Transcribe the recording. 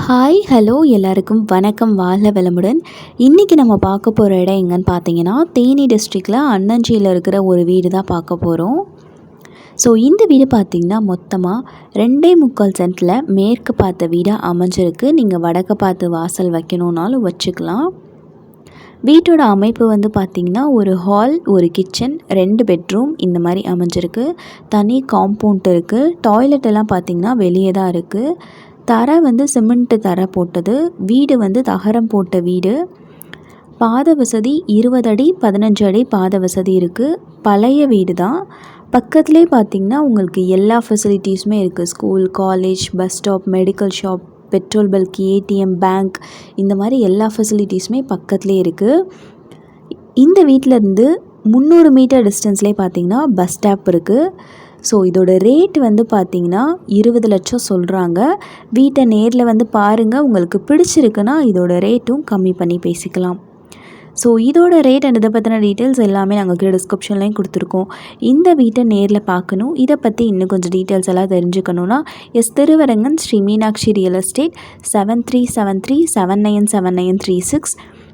Hi hello எல்லாருக்கும் வணக்கம். வாழ்க வளமுடன். இன்றைக்கி நம்ம பார்க்க போகிற இடம் எங்கன்னு பார்த்தீங்கன்னா தேனி டிஸ்ட்ரிக்டில் அன்னஞ்சியில் இருக்கிற ஒரு வீடு தான் பார்க்க போகிறோம் ஸோ இந்த வீடு பார்த்திங்கன்னா மொத்தமாக ரெண்டே முக்கால் சென்ட்டில் மேற்கு பார்த்த வீடாக அமைஞ்சிருக்கு. நீங்கள் வடக்கு பார்த்து வாசல் வைக்கணுன்னாலும் வச்சுக்கலாம். வீட்டோட அமைப்பு வந்து பார்த்திங்கன்னா ஒரு ஹால் ஒரு கிச்சன் ரெண்டு பெட்ரூம் இந்த மாதிரி அமைஞ்சிருக்கு. தனி காம்பவுண்ட் இருக்குது டாய்லெட் எல்லாம் பார்த்திங்கன்னா வெளியே தான் இருக்குது தரை வந்து சிமெண்ட்டு தரை போட்டது வீடு வந்து தகரம் போட்ட வீடு. பாத வசதி இருபது அடி பதினஞ்சு அடி பாத வசதி இருக்குது பழைய வீடு தான். பக்கத்துலேயே பார்த்திங்கன்னா உங்களுக்கு எல்லா ஃபெசிலிட்டிஸுமே இருக்குது school college bus stop medical shop petrol bunk ATM bank இந்த மாதிரி எல்லா ஃபெசிலிட்டிஸுமே பக்கத்துலேயே இருக்குது இந்த வீட்டிலேருந்து முந்நூறு மீட்டர் டிஸ்டன்ஸ்லேயே பார்த்திங்கன்னா பஸ் ஸ்டாப் இருக்குது ஸோ இதோட ரேட் வந்து பார்த்திங்கன்னா இருபது லட்சம் சொல்கிறாங்க வீட்டை நேரில் வந்து பாருங்கள் உங்களுக்கு பிடிச்சிருக்குன்னா இதோட ரேட்டும் கம்மி பண்ணி பேசிக்கலாம். ஸோ இதோட ரேட் அண்ட் இதை பற்றின டீட்டெயில்ஸ் எல்லாமே நாங்கள் கீழே டிஸ்கிரிப்ஷன்லேயும் கொடுத்துருக்கோம். இந்த வீட்டை நேரில் பார்க்கணும். இதை பற்றி இன்னும் கொஞ்சம் டீட்டெயில்ஸ் எல்லாம் தெரிஞ்சுக்கணுன்னா S Thiruvarangan Sri Meenakshi real estate seven three seven three seven nine seven nine three six